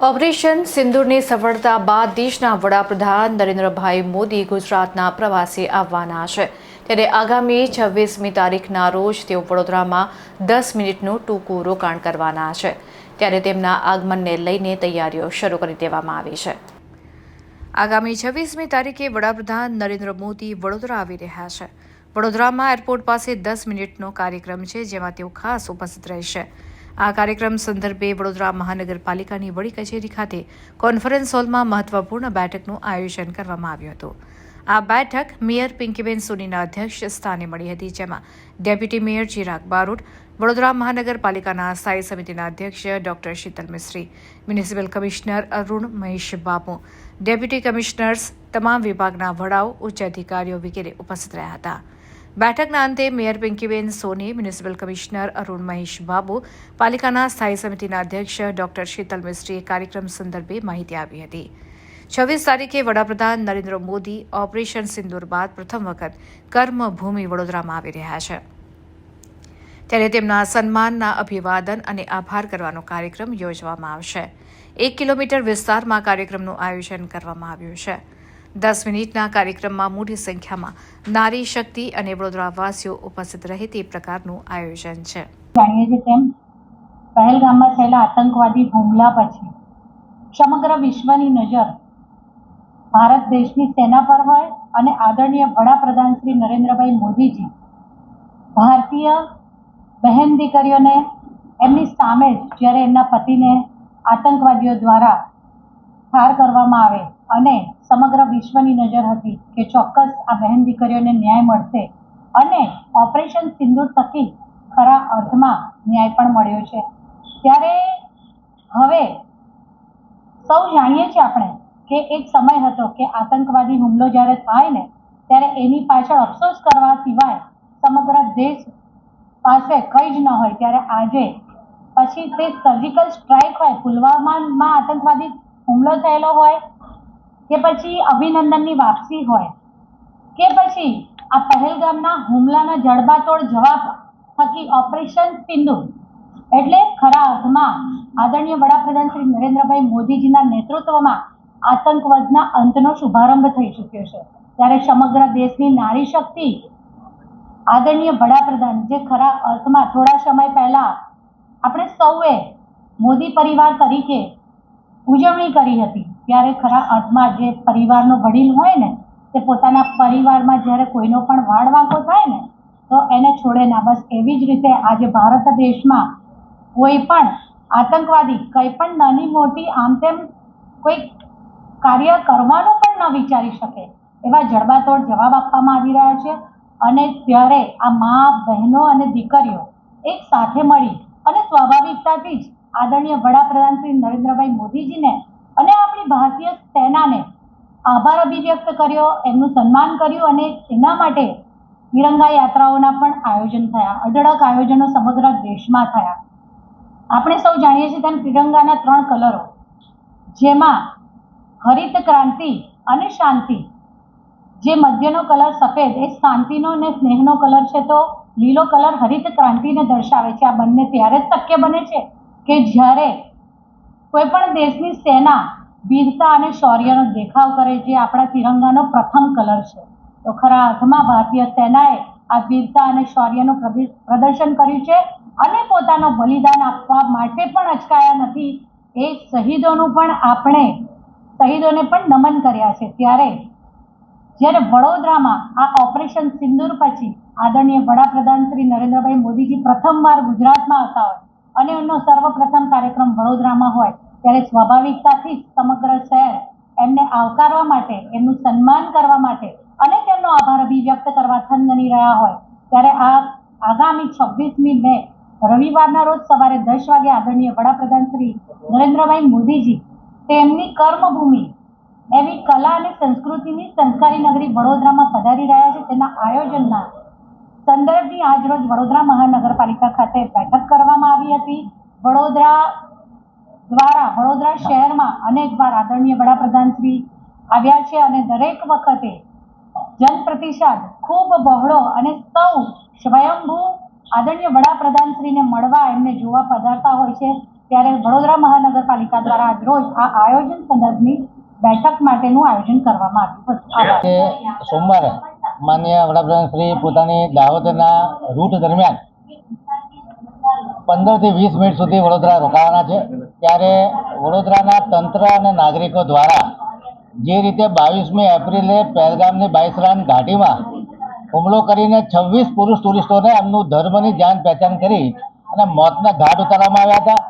Operation સિંદૂરની સફળતા બાદ દેશના વડાપ્રધાન નરેન્દ્રભાઈ મોદી ગુજરાતના પ્રવાસે આવવાના છે. ત્યારે આગામી છવ્વીસમી તારીખના રોજ તેઓ વડોદરામાં દસ મિનિટનું ટૂંકું રોકાણ કરવાના છે. ત્યારે તેમના આગમનને લઈને તૈયારીઓ શરૂ કરી દેવામાં આવી છે. આગામી છવ્વીસમી તારીખે વડાપ્રધાન નરેન્દ્ર મોદી વડોદરા આવી રહ્યા છે. વડોદરામાં એરપોર્ટ પાસે દસ મિનિટનો કાર્યક્રમ છે, જેમાં તેઓ ખાસ ઉપસ્થિત રહેશે. આ કાર્યક્રમ સંદર્ભે વડોદરા મહાનગરપાલિકાની વડી કચેરી ખાતે કોન્ફરન્સ હોલમાં મહત્વપૂર્ણ બેઠકનું આયોજન કરવામાં આવ્યું હતું. આ બેઠક મેયર પિંકીબેન સોનીના અધ્યક્ષ સ્થાને મળી હતી, જેમાં ડેપ્યુટી મેયર ચિરાગ બારોટ, વડોદરા મહાનગરપાલિકાના સ્થાયી સમિતિના અધ્યક્ષ doctor Sheetal Mistry, municipal commissioner Arun Mahesh Bapu, deputy commissioners તમામ વિભાગના વડાઓ, ઉચ્ચ અધિકારીઓ વગેરે ઉપસ્થિત રહ્યા હતા. બેઠકના અંતે mayor Pinkiben Soni, municipal commissioner Arun Mahesh Babu, પાલિકાના સ્થાયી સમિતિના અધ્યક્ષ ડોક્ટર શીતલ મિસ્ત્રીએ કાર્યક્રમ સંદર્ભે માહિતી આપી હતી. છવ્વીસ તારીખે વડાપ્રધાન નરેન્દ્ર મોદી ઓપરેશન સિંદુર બાદ પ્રથમ વખત કર્મભૂમિ વડોદરામાં આવી રહ્યા છે. ત્યારે તેમના સન્માનના અભિવાદન અને આભાર કરવાનો કાર્યક્રમ યોજવામાં આવશે. એક કિલોમીટર વિસ્તારમાં કાર્યક્રમનું આયોજન કરવામાં આવ્યું છે. દસ મિનિટના કાર્યક્રમમાં મોટી સંખ્યામાં નારી શક્તિ અને વડોદરાવાસીઓ ઉપસ્થિત રહે તે પ્રકારનું આયોજન છે. જાણીએ છીએ તેમ પહેલગામમાં થયેલા આતંકવાદી હુમલા પછી સમગ્ર વિશ્વની નજર ભારત દેશની સેના પર હોય અને આદરણીય વડાપ્રધાન શ્રી નરેન્દ્રભાઈ મોદીજી, ભારતીય બહેન દીકરીઓને એમની સામે જ જ્યારે એમના પતિને આતંકવાદીઓ દ્વારા ઠાર કરવામાં આવે અને સમગ્ર વિશ્વની નજર હતી કે ચોક્કસ આ બહેન દીકરીઓને ન્યાય મળશે અને ઓપરેશન સિંદૂર થકી ખરા અર્થમાં ન્યાય પણ મળ્યો છે. ત્યારે હવે સૌ જાણીએ છીએ આપણે કે એક સમય હતો કે આતંકવાદી હુમલો જ્યારે થાય ને, ત્યારે એની પાછળ અફસોસ કરવા સિવાય સમગ્ર દેશ પાસે કંઈ જ ન હોય. ત્યારે આજે પછી તે સર્જિકલ સ્ટ્રાઇક હોય, પુલવામામાં આતંકવાદી હુમલો થયેલો હોય કે પછી અભિનંદનની વાપસી હોય કે પછી આ પહેલગામના હુમલાના જડબાતોડ જવાબ થકી ઓપરેશન સિંધુ એટલે ખરા અર્થમાં આદરણીય વડાપ્રધાન શ્રી નરેન્દ્રભાઈ મોદીજીના નેતૃત્વમાં આતંકવાદના અંતનો શુભારંભ થઈ ચૂક્યો છે. ત્યારે સમગ્ર દેશની નારી શક્તિ આદરણીય વડાપ્રધાન જે ખરા અર્થમાં થોડા સમય પહેલા આપણે સૌએ મોદી પરિવાર તરીકે ઉજવણી કરી હતી. ત્યારે ખરા અર્થમાં જે પરિવારનો વડીલ હોય ને, તે પોતાના પરિવારમાં જ્યારે કોઈનો પણ વાળ વાંકો થાય ને, તો એને છોડે ના. બસ એવી જ રીતે આજે ભારત દેશમાં કોઈ પણ આતંકવાદી, કંઈ પણ નાની મોટી આમ તેમ કોઈ કાર્ય કરવાનું પણ ન વિચારી શકે, એવા જડબાતોડ જવાબ આપવામાં આવી રહ્યા છે. અને ત્યારે આ મા, બહેનો અને દીકરીઓ એક સાથે મળી અને સ્વાભાવિકતાથી જ આદરણીય વડાપ્રધાન શ્રી નરેન્દ્રભાઈ મોદીજીને અને આપણી ભારતીય સેનાને આભાર અભિવ્યક્ત કર્યો, એમનું સન્માન કર્યું અને એના માટે તિરંગા યાત્રાઓના પણ આયોજન થયા, અઢળક આયોજનો સમગ્ર દેશમાં થયા. આપણે સૌ જાણીએ છીએ તેમ તિરંગાના ત્રણ કલરો, જેમાં હરિત ક્રાંતિ અને શાંતિ. જે મધ્યનો કલર સફેદ, એ શાંતિનો અને સ્નેહનો કલર છે તો લીલો કલર હરિત ક્રાંતિને દર્શાવે છે. આ બંને ત્યારે જ શક્ય બને છે. કે જ્યારે કોઈ પણ દેશની સેના વીરતા અને શૌર્યનો દેખાવ કરે જે આપણા તિરંગાનો પ્રથમ કલર છે. તો ખરા અર્થમાં ભારતીય સેનાએ આ વીરતા અને શૌર્યનું પ્રદર્શન કર્યું છે અને પોતાનો બલિદાન આપવા માટે પણ અચકાયા નથી. એ શહીદોનું પણ આપણે, શહીદોને પણ નમન કર્યા છે. ત્યારે જ્યારે વડોદરામાં આ ઓપરેશન સિંદૂર પછી આદરણીય વડાપ્રધાન શ્રી નરેન્દ્રભાઈ મોદીજી પ્રથમવાર ગુજરાતમાં આવતા હોય અને એમનો સર્વપ્રથમ કાર્યક્રમ વડોદરામાં હોય, ત્યારે સ્વાભાવિકતાથી જ સમગ્ર શહેર એમને આવકારવા માટે, એમનું સન્માન કરવા માટે અને તેમનો આભાર અભિવ્યક્ત કરવા થનગની રહ્યા હોય. ત્યારે આ આગામી છવ્વીસમી મે, રવિવારના રોજ સવારે દસ વાગે આદરણીય વડાપ્રધાન શ્રી નરેન્દ્રભાઈ મોદીજી તેમની કર્મભૂમિ એવી કલા અને સંસ્કૃતિની સંસ્કારી નગરી વડોદરામાં પધારી રહ્યા છે. તેના આયોજનના સંદર્ભની આજરોજ વડોદરા મહાનગરપાલિકા ખાતે બેઠક કરવામાં આવી હતી. વડોદરા દ્વારા વડોદરા શહેરમાં અનેકવાર આદરણીય વડાપ્રધાન શ્રી આવ્યા છે અને દરેક વખતે જનપ્રતિસાદ ખૂબ બહોળો અને સૌ સ્વયંભૂ આદરણીય વડાપ્રધાન શ્રીને મળવા એમને જોવા પધારતા હોય છે. ત્યારે વડોદરા મહાનગરપાલિકા દ્વારા આજરોજ આ આયોજન સંદર્ભની બેઠક માટેનું આયોજન કરવામાં આવ્યું હતું. સોમવારે માન્ય વડાપ્રધાન શ્રી પોતાની દાહોદના રૂટ દરમિયાન પંદરથી વીસ મિનિટ સુધી વડોદરા રોકાવાના છે. ત્યારે વડોદરાના તંત્ર અને નાગરિકો દ્વારા જે રીતે બાવીસમી એપ્રિલે પહેલગામની બાઈસરાન ઘાટીમાં હુમલો કરીને છવ્વીસ પુરુષ ટુરિસ્ટોને એમનું ધર્મની જાન પહેચાન કરી અને મોતના ઘાટ ઉતારવામાં આવ્યા હતા.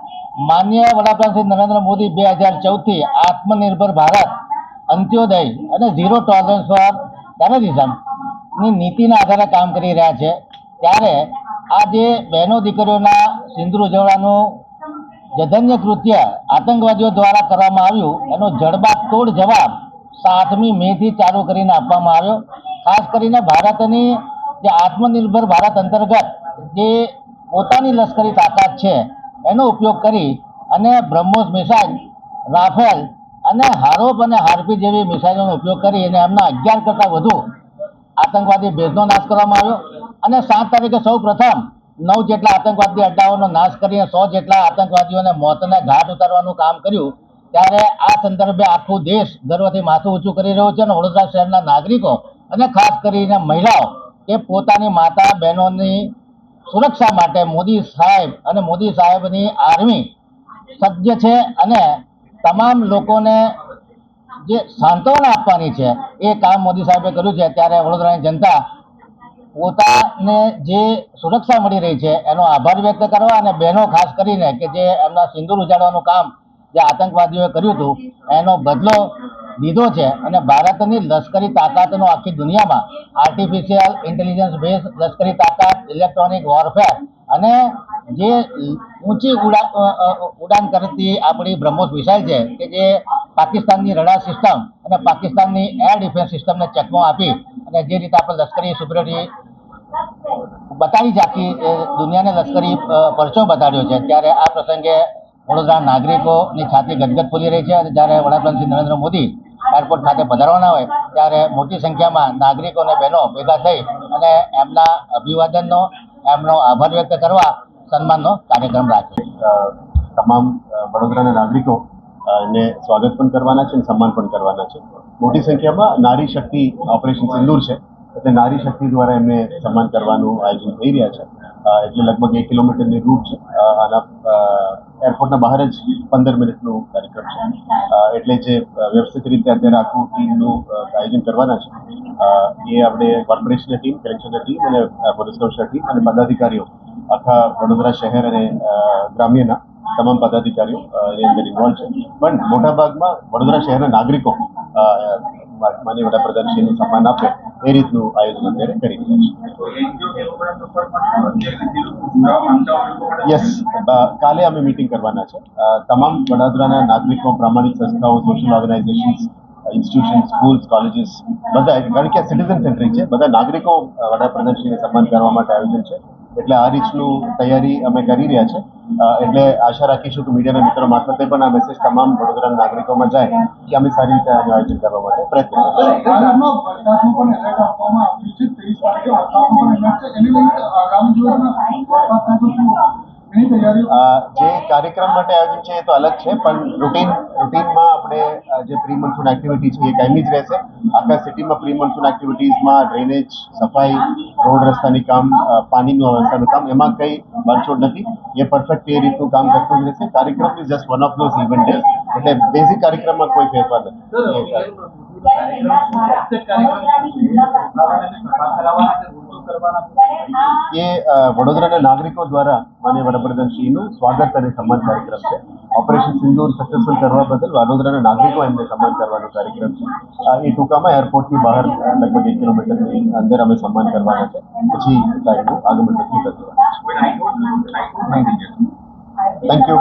માન્ય વડાપ્રધાન શ્રી નરેન્દ્ર મોદી બે હજાર ચૌદથી આત્મનિર્ભર ભારત, અંત્યોદય અને ઝીરો ટોલરન્સ ફોરની નીતિના આધારે કામ કરી રહ્યા છે. ત્યારે આ જે બહેનો દીકરીઓના સિંદૂર ઉજવવાનું જધન્ય કૃત્ય આતંકવાદીઓ દ્વારા કરવામાં આવ્યું, એનો જડબાતોડ જવાબ સાતમી મેથી ચાલુ કરીને આપવામાં આવ્યો. ખાસ કરીને ભારતની જે આત્મનિર્ભર ભારત અંતર્ગત જે પોતાની લશ્કરી તાકાત છે, એનો ઉપયોગ કરી અને બ્રહ્મોસ મિસાઇલ, રાફેલ અને હારોપ અને હાર્પી જેવી મિસાઇલોનો ઉપયોગ કરી અને એમના અગિયાર કરતાં વધુ આતંકવાદી ભેદનો નાશ કરવામાં આવ્યો. અને સાત તારીખે સૌ પ્રથમ નવ જેટલા આતંકવાદી અડ્ડાઓનો નાશ કરીને સો જેટલા આતંકવાદીઓને મોતને ઘાટ ઉતારવાનું કામ કર્યું. ત્યારે આ સંદર્ભે આખું દેશ ગર્વથી માથું ઊંચું કરી રહ્યો છે અને વડોદરા શહેરના નાગરિકો અને ખાસ કરીને મહિલાઓ કે પોતાની માતા બહેનોની સુરક્ષા માટે મોદી સાહેબ અને મોદી સાહેબની આર્મી સજ્જ છે અને તમામ લોકોને જે સાંત્વના આપવાની છે, એ કામ મોદી સાહેબે કર્યું છે. ત્યારે વડોદરાની જનતા પોતાને જે સુરક્ષા મળી રહી છે, એનો આભાર વ્યક્ત કરવા અને બહેનો ખાસ કરીને કે જે એમના સિંદૂર ઉજાડવાનું કામ જે આતંકવાદીઓએ કર્યું હતું, એનો બદલો લીધો છે અને ભારતની લશ્કરી તાકાતનો આખી દુનિયામાં આર્ટિફિશિયલ ઇન્ટેલિજન્સ બેઝ લશ્કરી તાકાત ઇલેક્ટ્રોનિક વોરફેર અને જે ઊંચી ઉડા અ, અ, ઉડાન કરતી આપણી બ્રહ્મોસ મિસાઇલ છે કે જે પાકિસ્તાનની રડાર સિસ્ટમ અને પાકિસ્તાનની એર ડિફેન્સ સિસ્ટમને ચકમો આપી અને જે રીતે આપણે લશ્કરી સુપ્રિયોરિટી બતાવી આખી દુનિયાને લશ્કરી પરચો બતાડ્યો છે ત્યારે આ પ્રસંગે વડોદરા નાગરિકોની છાતી ગદગદ ફૂલી રહી છે અને જ્યારે વડાપ્રધાન શ્રી નરેન્દ્ર મોદી એરપોર્ટ ખાતે પધારવાના હોય ત્યારે મોટી સંખ્યામાં નાગરિકો અને બહેનો ભેગા થઈ અને એમના અભિવાદનનો એમનો આભાર વ્યક્ત કરવા સન્માનનો કાર્યક્રમ રાખ્યો તમામ વડોદરાના નાગરિકો ને સ્વાગત પણ કરવાના છે અને સન્માન પણ કરવાના છે. મોટી સંખ્યામાં નારી શક્તિ ઓપરેશન સિંદૂર છે. એટલે નારી શક્તિ દ્વારા એમને સન્માન કરવાનું આયોજન થઈ રહ્યા છે. એટલે લગભગ એક કિલોમીટરની રૂટ છે. આના એરપોર્ટના બહાર જ પંદર મિનિટનું કાર્યક્રમ છે. એટલે જે વ્યવસ્થિત રીતે અત્યારે આખું ટીમનું આયોજન કરવાના છે. એ આપણે કોર્પોરેશનની ટીમ કલેક્શનની ટીમ અને પોલીસ કમિશનર ટીમ અને પદાધિકારીઓ આખા વડોદરા શહેર અને ગ્રામ્યના તમામ પદાધિકારીઓ એની અંદર ઇન્વોલ્વ છે. પણ મોટાભાગમાં વડોદરા શહેરના નાગરિકો માન્ય માનનીય વડાપ્રધાનશ્રીનું સન્માન આપે એ રીતનું આયોજન અત્યારે કરી રહ્યા છે. યસ કાલે અમે મિટિંગ કરવાના છે. તમામ વડોદરાના નાગરિકો, પ્રામાણિક સંસ્થાઓ social organisations institution schools colleges બધા કારણ કે સિટીઝન સેન્ટ્રિક છે, બધા નાગરિકો વડાપ્રધાનશ્રીને સન્માન કરવા માટે આયોજન છે. એટલે આ રીતનું તૈયારી અમે કરી રહ્યા છે. એટલે આશા રાખીશું કે મીડિયાના મિત્રો મારફતે પણ આ મેસેજ તમામ વડોદરાના નાગરિકોમાં જાય કે અમે સારી રીતે આનું આયોજન કરવા માટે પ્રયત્ન કરીશું ભારતમાં વરસાદનું પણ એલર્ટ આપવામાં આવ્યું છે ત્રીસ તારીખે વરસાદનું પણ એલર્ટ છે એની લઈને આગામી દિવસમાં વરસાદ થાય તો શું એની તૈયારીઓ અ, જે કાર્યક્રમ માટે આયોજન છે એ તો અલગ છે પણ રૂટીન રૂટીનમાં આપણે જે પ્રી મોન્સૂન એક્ટિવિટી છે એ કાયમી જ રહેશે. આખા સિટીમાં પ્રી મોન્સૂન એક્ટિવિટીઝમાં ડ્રેનેજ સફાઈ રોડ રસ્તાની કામ પાણીનું વ્યવસ્થાનું કામ એમાં કંઈ બાંધછોડ નથી. એ પરફેક્ટ એ રીતનું કામ કરતું જ રહેશે. કાર્યક્રમ is just one of those event એટલે બેઝિક કાર્યક્રમમાં કોઈ ફેરફાર નથી. એ વડોદરાના નાગરિકો દ્વારા માન્ય વડાપ્રધાનશ્રીનું સ્વાગત અને સન્માન કાર્યક્રમ છે. ઓપરેશન સિંદૂર સક્સેસફુલ કરવા બદલ વડોદરાના નાગરિકો એમને સન્માન કરવાનો કાર્યક્રમ છે. એ ટૂંકામાં એરપોર્ટની બહાર લગભગ એક કિલોમીટરની અંદર અમે સન્માન કરવાના છે. પછી સાહેબનું આગમન નક્કી કરવાનું થેન્ક યુ